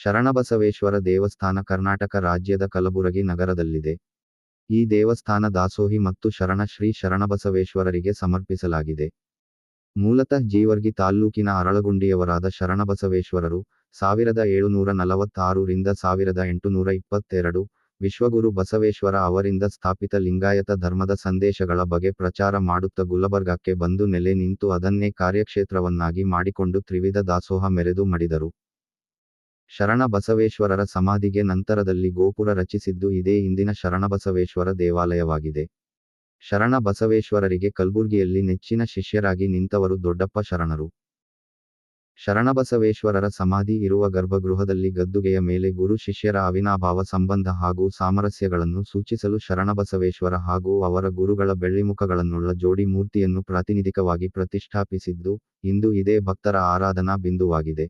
ಶರಣಬಸವೇಶ್ವರ ದೇವಸ್ಥಾನ ಕರ್ನಾಟಕ ರಾಜ್ಯದ ಕಲಬುರಗಿ ನಗರದಲ್ಲಿದೆ. ಈ ದೇವಸ್ಥಾನ ದಾಸೋಹಿ ಮತ್ತು ಶರಣ ಶ್ರೀ ಶರಣಬಸವೇಶ್ವರರಿಗೆ ಸಮರ್ಪಿಸಲಾಗಿದೆ. ಮೂಲತಃ ಜೀವರ್ಗಿ ತಾಲ್ಲೂಕಿನ ಅರಳಗುಂಡಿಯವರಾದ ಶರಣಬಸವೇಶ್ವರರು ಸಾವಿರದ ಏಳುನೂರ ನಲವತ್ತಾರು ರಿಂದ ಸಾವಿರದ ಎಂಟುನೂರ ಇಪ್ಪತ್ತೆರಡು ವಿಶ್ವಗುರು ಬಸವೇಶ್ವರ ಅವರಿಂದ ಸ್ಥಾಪಿತ ಲಿಂಗಾಯತ ಧರ್ಮದ ಸಂದೇಶಗಳ ಬಗೆ ಪ್ರಚಾರ ಮಾಡುತ್ತ ಗುಲಬರ್ಗಕ್ಕೆ ಬಂದು ನೆಲೆ ನಿಂತು ಅದನ್ನೇ ಕಾರ್ಯಕ್ಷೇತ್ರವನ್ನಾಗಿ ಮಾಡಿಕೊಂಡು ತ್ರಿವಿಧ ದಾಸೋಹ ಮೆರೆದು ಮಡಿದರು. ಶರಣ ಬಸವೇಶ್ವರರ ಸಮಾಧಿಗೆ ನಂತರದಲ್ಲಿ ಗೋಪುರ ರಚಿಸಿದ್ದು ಇದೇ ಇಂದಿನ ಶರಣಬಸವೇಶ್ವರ ದೇವಾಲಯವಾಗಿದೆ. ಶರಣ ಬಸವೇಶ್ವರರಿಗೆ ಕಲ್ಬುರ್ಗಿಯಲ್ಲಿ ನೆಚ್ಚಿನ ಶಿಷ್ಯರಾಗಿ ನಿಂತವರು ದೊಡ್ಡಪ್ಪ ಶರಣರು. ಶರಣಬಸವೇಶ್ವರರ ಸಮಾಧಿ ಇರುವ ಗರ್ಭಗೃಹದಲ್ಲಿ ಗದ್ದುಗೆಯ ಮೇಲೆ ಗುರು ಶಿಷ್ಯರ ಅವಿನಾಭಾವ ಸಂಬಂಧ ಹಾಗೂ ಸಾಮರಸ್ಯಗಳನ್ನು ಸೂಚಿಸಲು ಶರಣಬಸವೇಶ್ವರ ಹಾಗೂ ಅವರ ಗುರುಗಳ ಬೆಳ್ಳಿಮುಖಗಳನ್ನುಳ್ಳ ಜೋಡಿ ಮೂರ್ತಿಯನ್ನು ಪ್ರಾತಿನಿಧಿಕವಾಗಿ ಪ್ರತಿಷ್ಠಾಪಿಸಿದ್ದು ಇಂದು ಇದೇ ಭಕ್ತರ ಆರಾಧನಾ ಬಿಂದುವಾಗಿದೆ.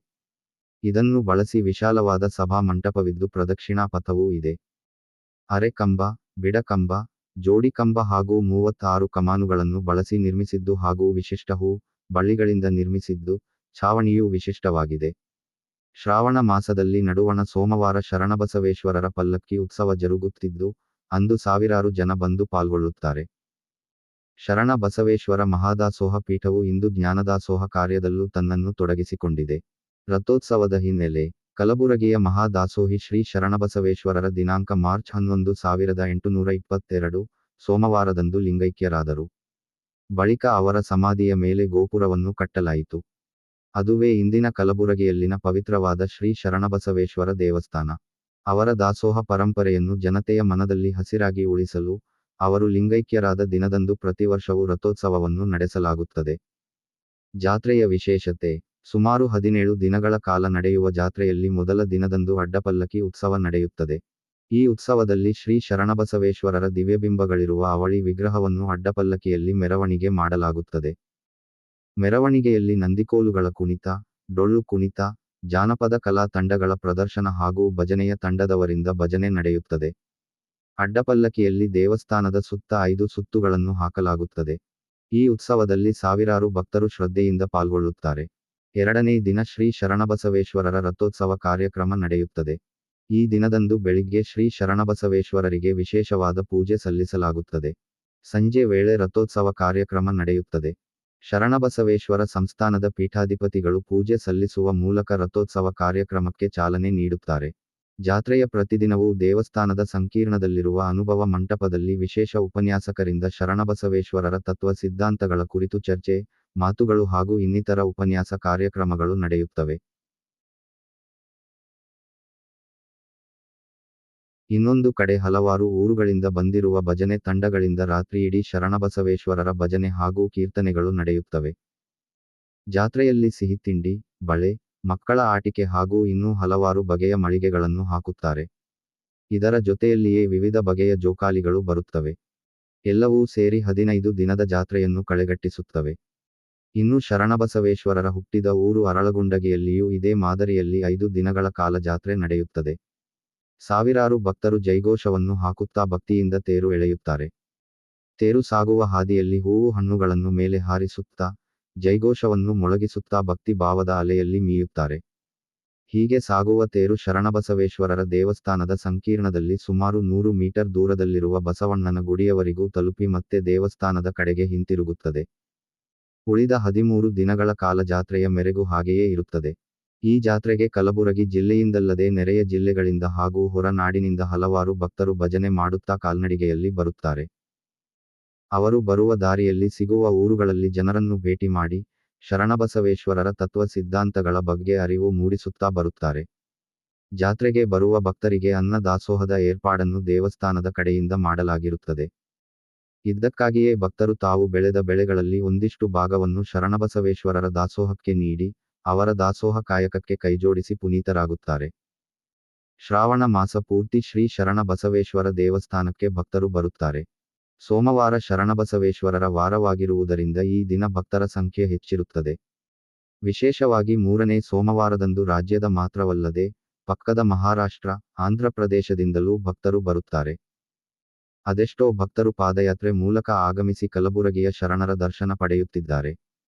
ಇದನ್ನು ಬಳಸಿ ವಿಶಾಲವಾದ ಸಭಾ ಮಂಟಪವಿದ್ದು ಪ್ರದಕ್ಷಿಣಾ ಪಥವೂ ಇದೆ. ಅರೆಕಂಬ ಬಿಡಕಂಬ ಜೋಡಿಕಂಬ ಹಾಗೂ ಮೂವತ್ತಾರು ಕಮಾನುಗಳನ್ನು ಬಳಸಿ ನಿರ್ಮಿಸಿದ್ದು ಹಾಗೂ ವಿಶಿಷ್ಟ ಹೂ, ಬಳ್ಳಿಗಳಿಂದ ನಿರ್ಮಿಸಿದ್ದು ಛಾವಣಿಯೂ ವಿಶಿಷ್ಟವಾಗಿದೆ. ಶ್ರಾವಣ ಮಾಸದಲ್ಲಿ ನಡುವಣ ಸೋಮವಾರ ಶರಣಬಸವೇಶ್ವರರ ಪಲ್ಲಕ್ಕಿ ಉತ್ಸವ ಜರುಗುತ್ತಿದ್ದು, ಅಂದು ಸಾವಿರಾರು ಜನ ಬಂದು ಪಾಲ್ಗೊಳ್ಳುತ್ತಾರೆ. ಶರಣ ಬಸವೇಶ್ವರ ಮಹಾದಾಸೋಹ ಪೀಠವು ಇಂದು ಜ್ಞಾನದಾಸೋಹ ಕಾರ್ಯದಲ್ಲೂ ತನ್ನನ್ನು ತೊಡಗಿಸಿಕೊಂಡಿದೆ. ರಥೋತ್ಸವದ ಹಿನ್ನೆಲೆ ಕಲಬುರಗಿಯ ಮಹಾದಾಸೋಹಿ ಶ್ರೀ ಶರಣಬಸವೇಶ್ವರರ ದಿನಾಂಕ ಮಾರ್ಚ್ ಹನ್ನೊಂದು ಸಾವಿರದ ಎಂಟುನೂರ ಇಪ್ಪತ್ತೆರಡು ಸೋಮವಾರದಂದು ಲಿಂಗೈಕ್ಯರಾದರು. ಬಳಿಕ ಅವರ ಸಮಾಧಿಯ ಮೇಲೆ ಗೋಪುರವನ್ನು ಕಟ್ಟಲಾಯಿತು. ಅದುವೇ ಇಂದಿನ ಕಲಬುರಗಿಯಲ್ಲಿನ ಪವಿತ್ರವಾದ ಶ್ರೀ ಶರಣಬಸವೇಶ್ವರ ದೇವಸ್ಥಾನ. ಅವರ ದಾಸೋಹ ಪರಂಪರೆಯನ್ನು ಜನತೆಯ ಮನದಲ್ಲಿ ಹಸಿರಾಗಿ ಉಳಿಸಲು ಅವರು ಲಿಂಗೈಕ್ಯರಾದ ದಿನದಂದು ಪ್ರತಿವರ್ಷವೂ ರಥೋತ್ಸವವನ್ನು ನಡೆಸಲಾಗುತ್ತದೆ. ಜಾತ್ರೆಯ ವಿಶೇಷತೆ ಸುಮಾರು ಹದಿನೇಳು ದಿನಗಳ ಕಾಲ ನಡೆಯುವ ಜಾತ್ರೆಯಲ್ಲಿ ಮೊದಲ ದಿನದಂದು ಅಡ್ಡಪಲ್ಲಕ್ಕಿ ಉತ್ಸವ ನಡೆಯುತ್ತದೆ. ಈ ಉತ್ಸವದಲ್ಲಿ ಶ್ರೀ ಶರಣಬಸವೇಶ್ವರರ ದಿವ್ಯಬಿಂಬಗಳಿರುವ ಅವಳಿ ವಿಗ್ರಹವನ್ನು ಅಡ್ಡಪಲ್ಲಕ್ಕಿಯಲ್ಲಿ ಮೆರವಣಿಗೆ ಮಾಡಲಾಗುತ್ತದೆ. ಮೆರವಣಿಗೆಯಲ್ಲಿ ನಂದಿಕೋಲುಗಳ ಕುಣಿತ, ಡೊಳ್ಳು ಕುಣಿತ, ಜಾನಪದ ಕಲಾ ತಂಡಗಳ ಪ್ರದರ್ಶನ ಹಾಗೂ ಭಜನೆಯ ತಂಡದವರಿಂದ ಭಜನೆ ನಡೆಯುತ್ತದೆ. ಅಡ್ಡಪಲ್ಲಕ್ಕಿಯಲ್ಲಿ ದೇವಸ್ಥಾನದ ಸುತ್ತ ಐದು ಸುತ್ತುಗಳನ್ನು ಹಾಕಲಾಗುತ್ತದೆ. ಈ ಉತ್ಸವದಲ್ಲಿ ಸಾವಿರಾರು ಭಕ್ತರು ಶ್ರದ್ಧೆಯಿಂದ ಪಾಲ್ಗೊಳ್ಳುತ್ತಾರೆ. ಎರಡನೇ ದಿನ ಶ್ರೀ ಶರಣಬಸವೇಶ್ವರರ ರಥೋತ್ಸವ ಕಾರ್ಯಕ್ರಮ ನಡೆಯುತ್ತದೆ. ಈ ದಿನದಂದು ಬೆಳಿಗ್ಗೆ ಶ್ರೀ ಶರಣಬಸವೇಶ್ವರರಿಗೆ ವಿಶೇಷವಾದ ಪೂಜೆ ಸಲ್ಲಿಸಲಾಗುತ್ತದೆ. ಸಂಜೆ ವೇಳೆ ರಥೋತ್ಸವ ಕಾರ್ಯಕ್ರಮ ನಡೆಯುತ್ತದೆ. ಶರಣಬಸವೇಶ್ವರ ಸಂಸ್ಥಾನದ ಪೀಠಾಧಿಪತಿಗಳು ಪೂಜೆ ಸಲ್ಲಿಸುವ ಮೂಲಕ ರಥೋತ್ಸವ ಕಾರ್ಯಕ್ರಮಕ್ಕೆ ಚಾಲನೆ ನೀಡುತ್ತಾರೆ. ಜಾತ್ರೆಯ ಪ್ರತಿದಿನವೂ ದೇವಸ್ಥಾನದ ಸಂಕೀರ್ಣದಲ್ಲಿರುವ ಅನುಭವ ಮಂಟಪದಲ್ಲಿ ವಿಶೇಷ ಉಪನ್ಯಾಸಕರಿಂದ ಶರಣಬಸವೇಶ್ವರರ ತತ್ವ ಸಿದ್ಧಾಂತಗಳ ಕುರಿತು ಚರ್ಚೆ ಮಾತುಗಳು ಹಾಗೂ ಇನ್ನಿತರ ಉಪನ್ಯಾಸ ಕಾರ್ಯಕ್ರಮಗಳು ನಡೆಯುತ್ತವೆ. ಇನ್ನೊಂದು ಕಡೆ ಹಲವಾರು ಊರುಗಳಿಂದ ಬಂದಿರುವ ಭಜನೆ ತಂಡಗಳಿಂದ ರಾತ್ರಿಯಿಡೀ ಶರಣಬಸವೇಶ್ವರರ ಭಜನೆ ಹಾಗೂ ಕೀರ್ತನೆಗಳು ನಡೆಯುತ್ತವೆ. ಜಾತ್ರೆಯಲ್ಲಿ ಸಿಹಿ ತಿಂಡಿ, ಬಳೆ, ಮಕ್ಕಳ ಆಟಿಕೆ ಹಾಗೂ ಇನ್ನೂ ಹಲವಾರು ಬಗೆಯ ಮಳಿಗೆಗಳನ್ನು ಹಾಕುತ್ತಾರೆ. ಇದರ ಜೊತೆಯಲ್ಲಿಯೇ ವಿವಿಧ ಬಗೆಯ ಜೋಕಾಲಿಗಳು ಬರುತ್ತವೆ. ಎಲ್ಲವೂ ಸೇರಿ ಹದಿನೈದು ದಿನದ ಜಾತ್ರೆಯನ್ನು ಕಳೆಗಟ್ಟಿಸುತ್ತವೆ. ಇನ್ನು ಶರಣಬಸವೇಶ್ವರರ ಹುಟ್ಟಿದ ಊರು ಅರಳಗುಂಡಗಿಯಲ್ಲಿಯೂ ಇದೇ ಮಾದರಿಯಲ್ಲಿ ಐದು ದಿನಗಳ ಕಾಲ ಜಾತ್ರೆ ನಡೆಯುತ್ತದೆ. ಸಾವಿರಾರು ಭಕ್ತರು ಜೈಘೋಷವನ್ನು ಹಾಕುತ್ತಾ ಭಕ್ತಿಯಿಂದ ತೇರು ಎಳೆಯುತ್ತಾರೆ. ತೇರು ಸಾಗುವ ಹಾದಿಯಲ್ಲಿ ಹೂವು ಹಣ್ಣುಗಳನ್ನು ಮೇಲೆ ಹಾರಿಸುತ್ತಾ, ಜೈಘೋಷವನ್ನು ಮೊಳಗಿಸುತ್ತಾ ಭಕ್ತಿ ಭಾವದ ಅಲೆಯಲ್ಲಿ ಮೀಯುತ್ತಾರೆ. ಹೀಗೆ ಸಾಗುವ ತೇರು ಶರಣಬಸವೇಶ್ವರರ ದೇವಸ್ಥಾನದ ಸಂಕೀರ್ಣದಲ್ಲಿ ಸುಮಾರು ನೂರು ಮೀಟರ್ ದೂರದಲ್ಲಿರುವ ಬಸವಣ್ಣನ ಗುಡಿಯವರಿಗೂ ತಲುಪಿ ಮತ್ತೆ ದೇವಸ್ಥಾನದ ಕಡೆಗೆ ಹಿಂತಿರುಗುತ್ತದೆ. ಉಳಿದ ಹದಿಮೂರು ದಿನಗಳ ಕಾಲ ಜಾತ್ರೆಯ ಮೆರೆಗು ಹಾಗೆಯೇ ಇರುತ್ತದೆ. ಈ ಜಾತ್ರೆಗೆ ಕಲಬುರಗಿ ಜಿಲ್ಲೆಯಿಂದಲ್ಲದೆ ನೆರೆಯ ಜಿಲ್ಲೆಗಳಿಂದ ಹಾಗೂ ಹೊರನಾಡಿನಿಂದ ಹಲವಾರು ಭಕ್ತರು ಭಜನೆ ಮಾಡುತ್ತಾ ಕಾಲ್ನಡಿಗೆಯಲ್ಲಿ ಬರುತ್ತಾರೆ. ಅವರು ಬರುವ ದಾರಿಯಲ್ಲಿ ಸಿಗುವ ಊರುಗಳಲ್ಲಿ ಜನರನ್ನು ಭೇಟಿ ಮಾಡಿ ಶರಣಬಸವೇಶ್ವರರ ತತ್ವ ಸಿದ್ಧಾಂತಗಳ ಬಗ್ಗೆ ಅರಿವು ಮೂಡಿಸುತ್ತಾ ಬರುತ್ತಾರೆ. ಜಾತ್ರೆಗೆ ಬರುವ ಭಕ್ತರಿಗೆ ಅನ್ನ ದಾಸೋಹದ ಏರ್ಪಾಡನ್ನು ದೇವಸ್ಥಾನದ ಕಡೆಯಿಂದ ಮಾಡಲಾಗಿರುತ್ತದೆ. ಇದಕ್ಕಾಗಿಯೇ ಭಕ್ತರು ತಾವು ಬೆಳೆದ ಬೆಳೆಗಳಲ್ಲಿ ಒಂದಿಷ್ಟು ಭಾಗವನ್ನು ಶರಣಬಸವೇಶ್ವರರ ದಾಸೋಹಕ್ಕೆ ನೀಡಿ, ಅವರ ದಾಸೋಹ ಕಾಯಕಕ್ಕೆ ಕೈಜೋಡಿಸಿ ಪುನೀತರಾಗುತ್ತಾರೆ. ಶ್ರಾವಣ ಮಾಸ ಪೂರ್ತಿ ಶ್ರೀ ಶರಣ ಬಸವೇಶ್ವರ ದೇವಸ್ಥಾನಕ್ಕೆ ಭಕ್ತರು ಬರುತ್ತಾರೆ. ಸೋಮವಾರ ಶರಣಬಸವೇಶ್ವರರ ವಾರವಾಗಿರುವುದರಿಂದ ಈ ದಿನ ಭಕ್ತರ ಸಂಖ್ಯೆ ಹೆಚ್ಚಿರುತ್ತದೆ. ವಿಶೇಷವಾಗಿ ಮೂರನೇ ಸೋಮವಾರದಂದು ರಾಜ್ಯದ ಮಾತ್ರವಲ್ಲದೆ, ಪಕ್ಕದ ಮಹಾರಾಷ್ಟ್ರ ಆಂಧ್ರಪ್ರದೇಶದಿಂದಲೂ ಭಕ್ತರು ಬರುತ್ತಾರೆ. ಅದೆಷ್ಟೋ ಭಕ್ತರು ಪಾದಯಾತ್ರೆ ಮೂಲಕ ಆಗಮಿಸಿ ಕಲಬುರಗಿಯ ಶರಣರ ದರ್ಶನ ಪಡೆಯುತ್ತಿದ್ದಾರೆ.